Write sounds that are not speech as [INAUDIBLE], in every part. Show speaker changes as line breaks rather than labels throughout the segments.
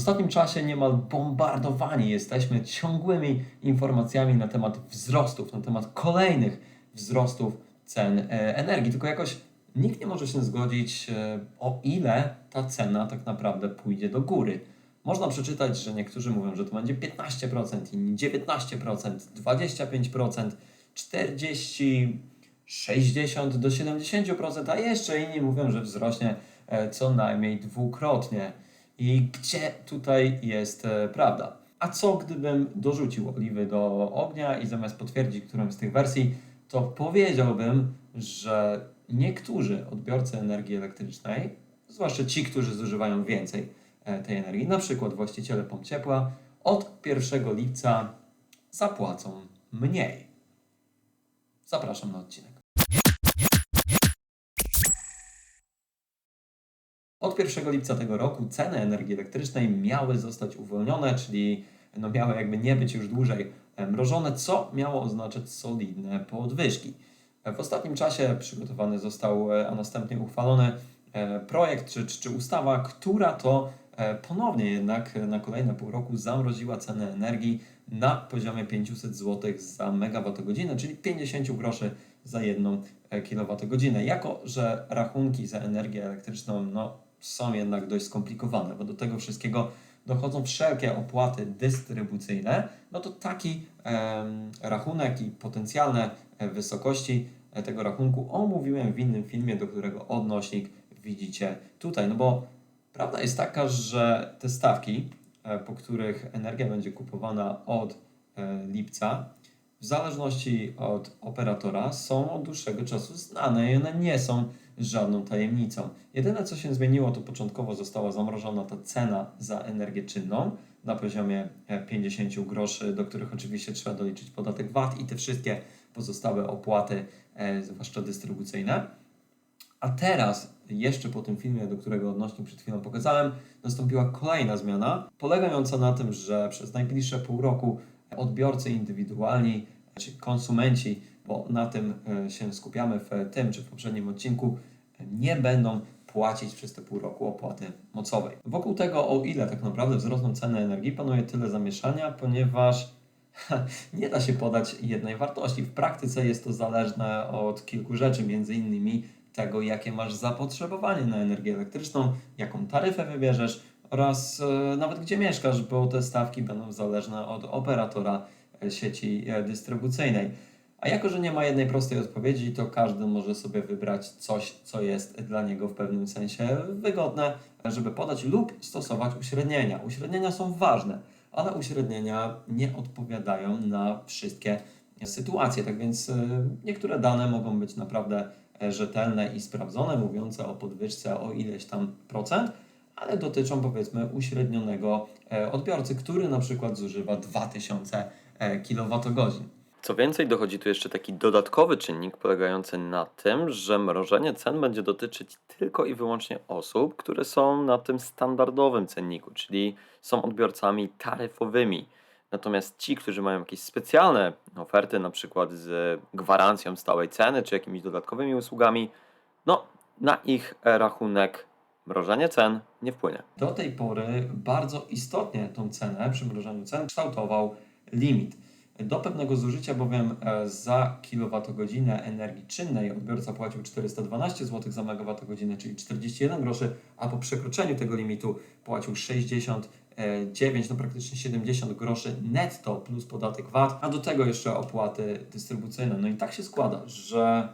ostatnim czasie niemal bombardowani jesteśmy ciągłymi informacjami na temat wzrostów, na temat kolejnych wzrostów cen e, energii. Tylko jakoś nikt nie może się zgodzić, e, o ile ta cena tak naprawdę pójdzie do góry. Można przeczytać, że niektórzy mówią, że to będzie 15%, inni 19%, 25%, 40%, 60 do 70%, a jeszcze inni mówią, że wzrośnie e, co najmniej dwukrotnie. I gdzie tutaj jest e, prawda? A co gdybym dorzucił oliwy do ognia i zamiast potwierdzić którąś z tych wersji, to powiedziałbym, że niektórzy odbiorcy energii elektrycznej, zwłaszcza ci, którzy zużywają więcej e, tej energii, na przykład właściciele pomp ciepła, od 1 lipca zapłacą mniej. Zapraszam na odcinek. Od 1 lipca tego roku ceny energii elektrycznej miały zostać uwolnione, czyli no miały jakby nie być już dłużej e, mrożone, co miało oznaczać solidne podwyżki. W ostatnim czasie przygotowany został, e, a następnie uchwalony e, projekt czy, czy, ustawa, która to ponownie jednak na kolejne pół roku zamroziła cenę energii na poziomie 500 zł za megawattogodzinę, czyli 50 groszy za jedną kilowatogodzinę. Jako, że rachunki za energię elektryczną no, są jednak dość skomplikowane, bo do tego wszystkiego dochodzą wszelkie opłaty dystrybucyjne, no to taki em, rachunek i potencjalne e, wysokości e, tego rachunku omówiłem w innym filmie, do którego odnośnik widzicie tutaj. No bo prawda jest taka, że te stawki, e, po których energia będzie kupowana od e, lipca, w zależności od operatora są od dłuższego czasu znane i one nie są żadną tajemnicą. Jedyne co się zmieniło, to początkowo została zamrożona ta cena za energię czynną na poziomie e, 50 groszy, do których oczywiście trzeba doliczyć podatek VAT i te wszystkie pozostałe opłaty, e, zwłaszcza dystrybucyjne. A teraz, jeszcze po tym filmie, do którego odnośnik przed chwilą pokazałem, nastąpiła kolejna zmiana, polegająca na tym, że przez najbliższe pół roku odbiorcy indywidualni, czy konsumenci, bo na tym e, się skupiamy w tym czy w poprzednim odcinku, nie będą płacić przez te pół roku opłaty mocowej. Wokół tego, o ile tak naprawdę wzrosną ceny energii, panuje tyle zamieszania, ponieważ [LAUGHS] nie da się podać jednej wartości. W praktyce jest to zależne od kilku rzeczy, między innymi tego, jakie masz zapotrzebowanie na energię elektryczną, jaką taryfę wybierzesz oraz e, nawet gdzie mieszkasz, bo te stawki będą zależne od operatora e, sieci e, dystrybucyjnej. A jako, że nie ma jednej prostej odpowiedzi, to każdy może sobie wybrać coś, co jest dla niego w pewnym sensie wygodne, żeby podać lub stosować uśrednienia. Uśrednienia są ważne, ale uśrednienia nie odpowiadają na wszystkie sytuacje. Tak więc niektóre dane mogą być naprawdę rzetelne i sprawdzone, mówiące o podwyżce o ileś tam procent, ale dotyczą powiedzmy uśrednionego e, odbiorcy, który na przykład zużywa 2000 e, kWh.
Co więcej, dochodzi tu jeszcze taki dodatkowy czynnik polegający na tym, że mrożenie cen będzie dotyczyć tylko i wyłącznie osób, które są na tym standardowym cenniku, czyli są odbiorcami taryfowymi. Natomiast ci, którzy mają jakieś specjalne oferty, na przykład z gwarancją stałej ceny czy jakimiś dodatkowymi usługami, no na ich rachunek mrożenie cen nie wpłynie.
Do tej pory bardzo istotnie tą cenę przy mrożeniu cen kształtował limit. Do pewnego zużycia bowiem e, za kilowatogodzinę energii czynnej odbiorca płacił 412 zł za megawattogodzinę, czyli 41 groszy, a po przekroczeniu tego limitu płacił 69, no praktycznie 70 groszy netto plus podatek VAT, a do tego jeszcze opłaty dystrybucyjne. No i tak się składa, że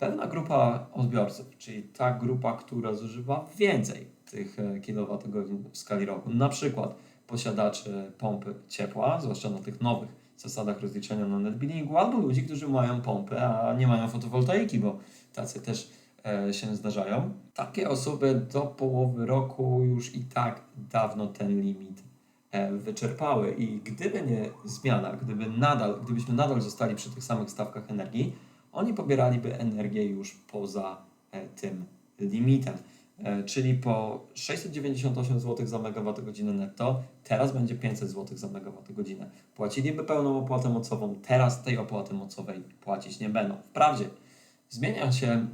pewna grupa odbiorców, czyli ta grupa, która zużywa więcej tych e, kilowatogodzin w skali roku, na przykład posiadaczy pompy ciepła, zwłaszcza na tych nowych zasadach rozliczenia na netbillingu, albo ludzi, którzy mają pompy, a nie mają fotowoltaiki, bo tacy też e, się zdarzają. Takie osoby do połowy roku już i tak dawno ten limit e, wyczerpały i gdyby nie zmiana, gdyby nadal, gdybyśmy nadal zostali przy tych samych stawkach energii, oni pobieraliby energię już poza e, tym limitem. E, Czyli po 698 zł za megawattogodzinę netto, teraz będzie 500 zł za megawattogodzinę. Płaciliby pełną opłatę mocową, teraz tej opłaty mocowej płacić nie będą. Wprawdzie zmienia się e,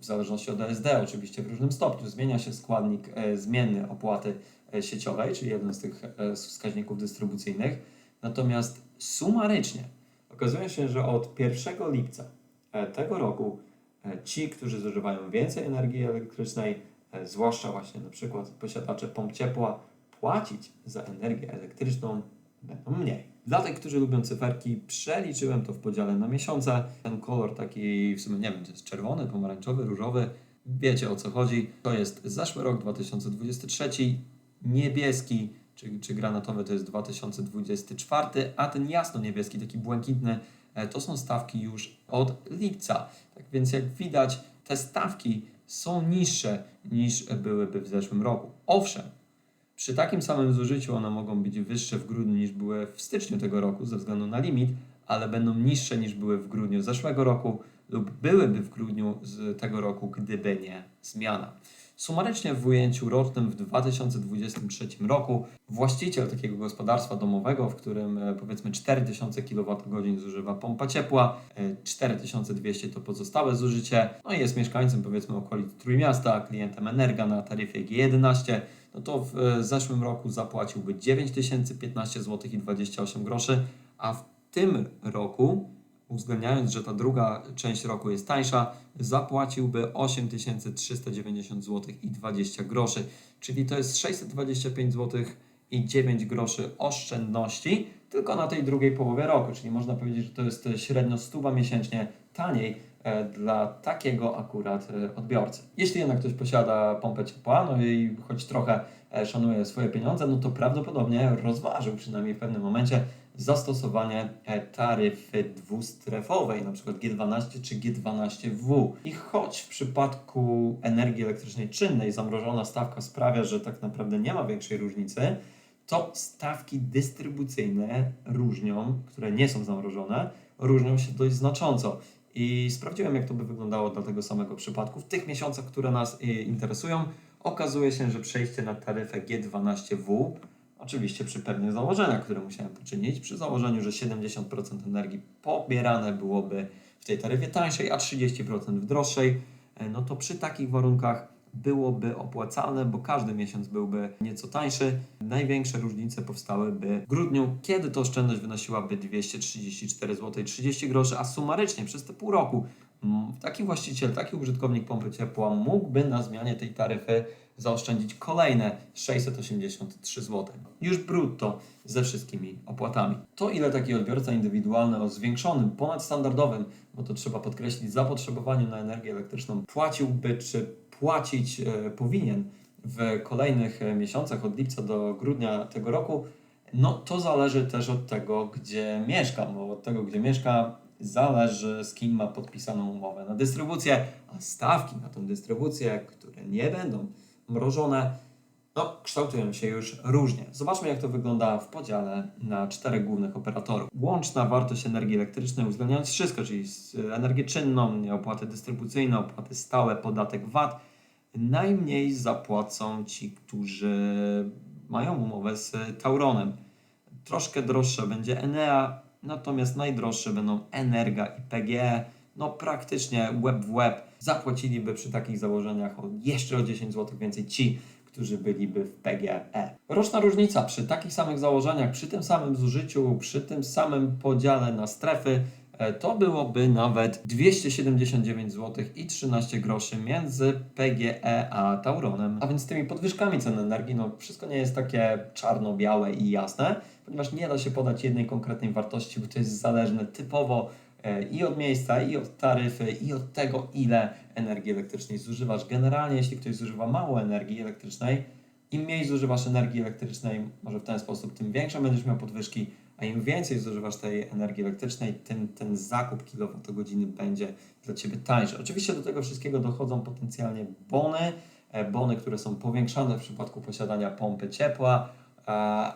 w zależności od LSD, oczywiście w różnym stopniu, zmienia się składnik zmienny opłaty sieciowej, czyli jeden z tych wskaźników dystrybucyjnych. Natomiast sumarycznie okazuje się, że od 1 lipca tego roku e, ci, którzy zużywają więcej energii elektrycznej, e, zwłaszcza właśnie na przykład posiadacze pomp ciepła, płacić za energię elektryczną będą mniej. Dla tych, którzy lubią cyferki, przeliczyłem to w podziale na miesiące. Ten kolor taki, w sumie nie wiem, to jest czerwony, pomarańczowy, różowy. Wiecie o co chodzi. To jest zeszły rok 2023, niebieski czy, czy granatowy to jest 2024, a ten jasno-niebieski, taki błękitny, e, to są stawki już od lipca. Tak więc jak widać, te stawki są niższe niż byłyby w zeszłym roku. Owszem, przy takim samym zużyciu one mogą być wyższe w grudniu niż były w styczniu tego roku ze względu na limit, ale będą niższe niż były w grudniu zeszłego roku lub byłyby w grudniu z tego roku, gdyby nie zmiana. Sumarycznie w ujęciu rocznym w 2023 roku właściciel takiego gospodarstwa domowego, w którym e, powiedzmy 4000 kWh zużywa pompa ciepła, e, 4200 to pozostałe zużycie, no i jest mieszkańcem powiedzmy okolic Trójmiasta, klientem Energa na taryfie G11, no to w e, zeszłym roku zapłaciłby 9015 zł i 28 groszy, a w tym roku uwzględniając, że ta druga część roku jest tańsza, zapłaciłby 8390 zł i 20 groszy, czyli to jest 625 zł i 9 groszy oszczędności tylko na tej drugiej połowie roku, czyli można powiedzieć, że to jest średnio 100 miesięcznie taniej e, dla takiego akurat e, odbiorcy. Jeśli jednak ktoś posiada pompę ciepła, no i choć trochę e, szanuje swoje pieniądze, no to prawdopodobnie rozważył przynajmniej w pewnym momencie zastosowanie e, taryfy dwustrefowej, przykład G12 czy G12W. I choć w przypadku energii elektrycznej czynnej zamrożona stawka sprawia, że tak naprawdę nie ma większej różnicy, to stawki dystrybucyjne różnią, które nie są zamrożone, różnią się dość znacząco. I sprawdziłem, jak to by wyglądało dla tego samego przypadku. W tych miesiącach, które nas y, interesują, okazuje się, że przejście na taryfę G12W, oczywiście przy pewnych założeniach, które musiałem poczynić, przy założeniu, że 70% energii pobierane byłoby w tej taryfie tańszej, a 30% w droższej, e, no to przy takich warunkach byłoby opłacalne, bo każdy miesiąc byłby nieco tańszy. Największe różnice powstałyby w grudniu, kiedy to oszczędność wynosiłaby 234 zł 30 groszy, a sumarycznie przez te pół roku mm, taki właściciel, taki użytkownik pompy ciepła mógłby na zmianie tej taryfy zaoszczędzić kolejne 683 zł. Już brutto ze wszystkimi opłatami. To ile taki odbiorca indywidualny o zwiększonym, ponadstandardowym, bo to trzeba podkreślić, zapotrzebowaniu na energię elektryczną płaciłby, czy płacić e, powinien w kolejnych e, miesiącach od lipca do grudnia tego roku, no to zależy też od tego, gdzie mieszka, bo od tego, gdzie mieszka, zależy z kim ma podpisaną umowę na dystrybucję, a stawki na tą dystrybucję, które nie będą mrożone, no, kształtują się już różnie. Zobaczmy, jak to wygląda w podziale na czterech głównych operatorów. Łączna wartość energii elektrycznej, uwzględniając wszystko, czyli energię czynną, opłaty dystrybucyjne, opłaty stałe, podatek VAT, najmniej zapłacą ci, którzy mają umowę z Tauronem. Troszkę droższa będzie Enea, natomiast najdroższe będą Energa i PGE. No praktycznie web w web zapłaciliby przy takich założeniach o jeszcze o 10 zł więcej ci, którzy byliby w PGE. Roczna różnica przy takich samych założeniach, przy tym samym zużyciu, przy tym samym podziale na strefy, e, to byłoby nawet 279 zł i 13 groszy między PGE a Tauronem. A więc z tymi podwyżkami cen energii, no wszystko nie jest takie czarno-białe i jasne, ponieważ nie da się podać jednej konkretnej wartości, bo to jest zależne typowo i od miejsca, i od taryfy, i od tego, ile energii elektrycznej zużywasz. Generalnie, jeśli ktoś zużywa mało energii elektrycznej, im mniej zużywasz energii elektrycznej, może w ten sposób, tym większe będziesz miał podwyżki, a im więcej zużywasz tej energii elektrycznej, tym ten zakup kilowatogodziny będzie dla Ciebie tańszy. Oczywiście do tego wszystkiego dochodzą potencjalnie bony, e, bony, które są powiększane w przypadku posiadania pompy ciepła, e,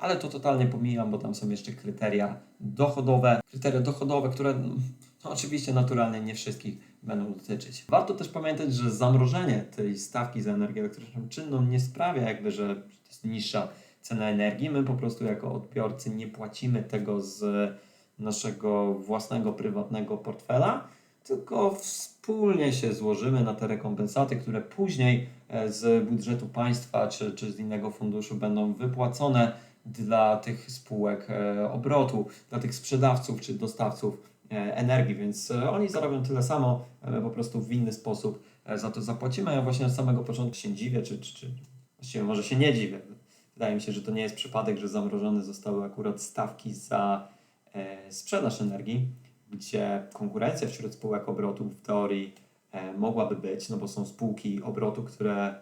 ale to totalnie pomijam, bo tam są jeszcze kryteria dochodowe, kryteria dochodowe, które no, oczywiście naturalnie nie wszystkich będą dotyczyć. Warto też pamiętać, że zamrożenie tej stawki za energię elektryczną czynną nie sprawia jakby, że to jest niższa cena energii. My po prostu jako odbiorcy nie płacimy tego z naszego własnego, prywatnego portfela, tylko wspólnie się złożymy na te rekompensaty, które później e, z budżetu państwa czy, czy z innego funduszu będą wypłacone dla tych spółek e, obrotu, dla tych sprzedawców czy dostawców e, energii, więc e, oni zarobią tyle samo, po prostu w inny sposób e, za to zapłacimy. Ja właśnie od samego początku się dziwię, czy, czy, czy właściwie może się nie dziwię. Wydaje mi się, że to nie jest przypadek, że zamrożone zostały akurat stawki za e, sprzedaż energii, gdzie konkurencja wśród spółek obrotu w teorii e, mogłaby być, no bo są spółki obrotu, które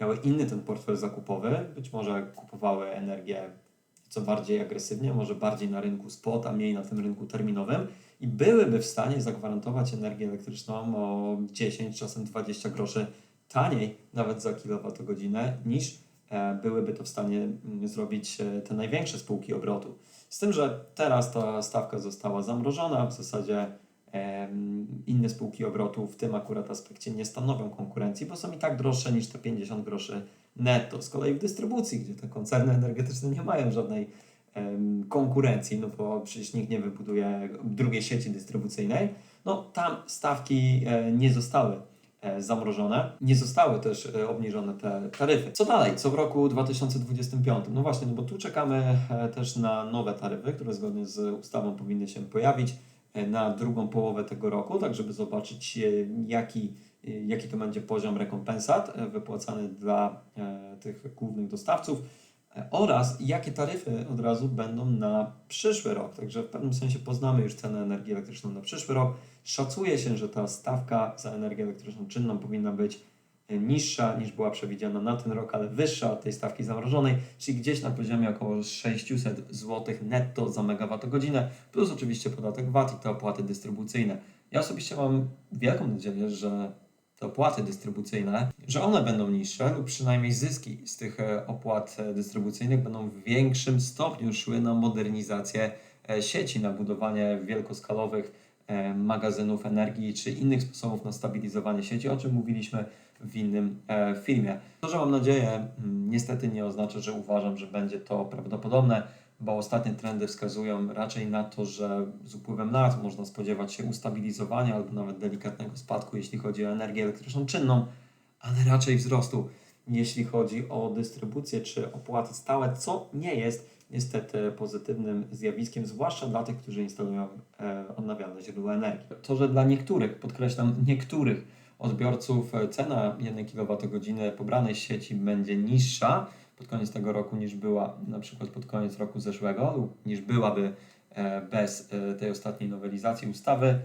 miały inny ten portfel zakupowy, być może kupowały energię co bardziej agresywnie, może bardziej na rynku spot, a mniej na tym rynku terminowym i byłyby w stanie zagwarantować energię elektryczną o 10, czasem 20 groszy taniej nawet za kilowatogodzinę niż e, byłyby to w stanie mm, zrobić e, te największe spółki obrotu. Z tym, że teraz ta stawka została zamrożona, w zasadzie inne spółki obrotu w tym akurat aspekcie nie stanowią konkurencji, bo są i tak droższe niż te 50 groszy netto. Z kolei w dystrybucji, gdzie te koncerny energetyczne nie mają żadnej konkurencji, no bo przecież nikt nie wybuduje drugiej sieci dystrybucyjnej, no tam stawki e, nie zostały e, zamrożone, nie zostały też e, obniżone te taryfy. Co dalej? Co w roku 2025? No właśnie, no bo tu czekamy też na nowe taryfy, które zgodnie z ustawą powinny się pojawić na drugą połowę tego roku, tak żeby zobaczyć e, jaki, e, jaki to będzie poziom rekompensat e, wypłacany dla e, tych głównych dostawców e, oraz jakie taryfy od razu będą na przyszły rok. Także w pewnym sensie poznamy już cenę energii elektryczną na przyszły rok. Szacuje się, że ta stawka za energię elektryczną czynną powinna być e, niższa niż była przewidziana na ten rok, ale wyższa od tej stawki zamrożonej, czyli gdzieś na poziomie około 600 zł netto za megawattogodzinę, plus oczywiście podatek VAT i te opłaty dystrybucyjne. Ja osobiście mam wielką nadzieję, że te opłaty dystrybucyjne, że one będą niższe lub przynajmniej zyski z tych e, opłat e, dystrybucyjnych będą w większym stopniu szły na modernizację e, sieci, na budowanie wielkoskalowych e, magazynów energii czy innych sposobów na stabilizowanie sieci, o czym mówiliśmy w innym e, filmie. To, że mam nadzieję, mm, niestety nie oznacza, że uważam, że będzie to prawdopodobne, bo ostatnie trendy wskazują raczej na to, że z upływem lat można spodziewać się ustabilizowania albo nawet delikatnego spadku, jeśli chodzi o energię elektryczną czynną, ale raczej wzrostu, jeśli chodzi o dystrybucję czy opłaty stałe, co nie jest niestety pozytywnym zjawiskiem, zwłaszcza dla tych, którzy instalują e, odnawialne źródła energii. To, że dla niektórych, podkreślam, niektórych odbiorców cena 1 kWh pobranej z sieci będzie niższa pod koniec tego roku niż była na przykład pod koniec roku zeszłego lub niż byłaby e, bez e, tej ostatniej nowelizacji ustawy,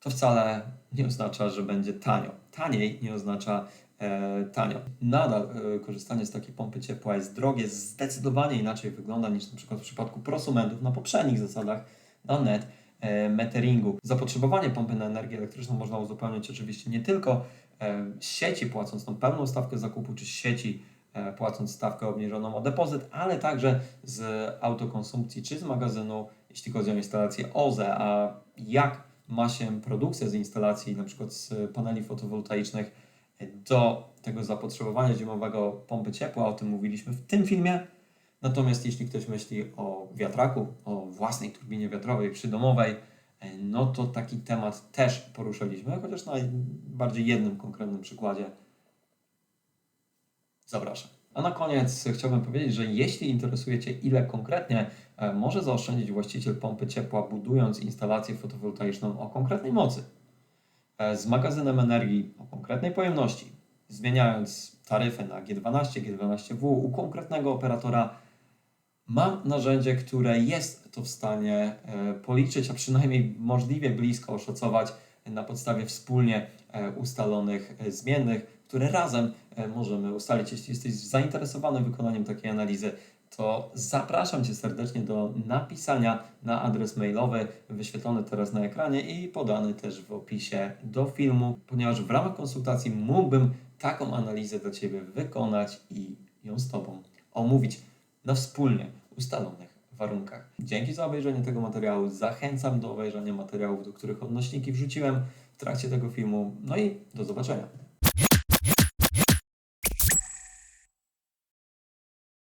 to wcale nie oznacza, że będzie tanio. Taniej nie oznacza e, tanio. Nadal e, korzystanie z takiej pompy ciepła jest drogie, zdecydowanie inaczej wygląda niż na przykład w przypadku prosumentów na poprzednich zasadach na net meteringu. Zapotrzebowanie pompy na energię elektryczną można uzupełnić oczywiście nie tylko e, sieci płacąc tą pełną stawkę zakupu, czy sieci e, płacąc stawkę obniżoną o depozyt, ale także z autokonsumpcji, czy z magazynu, jeśli chodzi o instalację OZE, a jak ma się produkcja z instalacji, przykład z paneli fotowoltaicznych do tego zapotrzebowania zimowego pompy ciepła, o tym mówiliśmy w tym filmie. Natomiast jeśli ktoś myśli o wiatraku, o własnej turbinie wiatrowej przydomowej, e, no to taki temat też poruszyliśmy, chociaż na bardziej jednym konkretnym przykładzie. Zapraszam. A na koniec chciałbym powiedzieć, że jeśli interesuje Cię, ile konkretnie e, może zaoszczędzić właściciel pompy ciepła, budując instalację fotowoltaiczną o konkretnej mocy, e, z magazynem energii o konkretnej pojemności, zmieniając taryfę na G12, G12W u konkretnego operatora, mam narzędzie, które jest to w stanie e, policzyć, a przynajmniej możliwie blisko oszacować na podstawie wspólnie e, ustalonych e, zmiennych, które razem możemy ustalić. Jeśli jesteś zainteresowany wykonaniem takiej analizy, to zapraszam Cię serdecznie do napisania na adres mailowy wyświetlony teraz na ekranie i podany też w opisie do filmu, ponieważ w ramach konsultacji mógłbym taką analizę dla Ciebie wykonać i ją z Tobą omówić na wspólnie ustalonych warunkach. Dzięki za obejrzenie tego materiału. Zachęcam do obejrzenia materiałów, do których odnośniki wrzuciłem w trakcie tego filmu. No i do zobaczenia.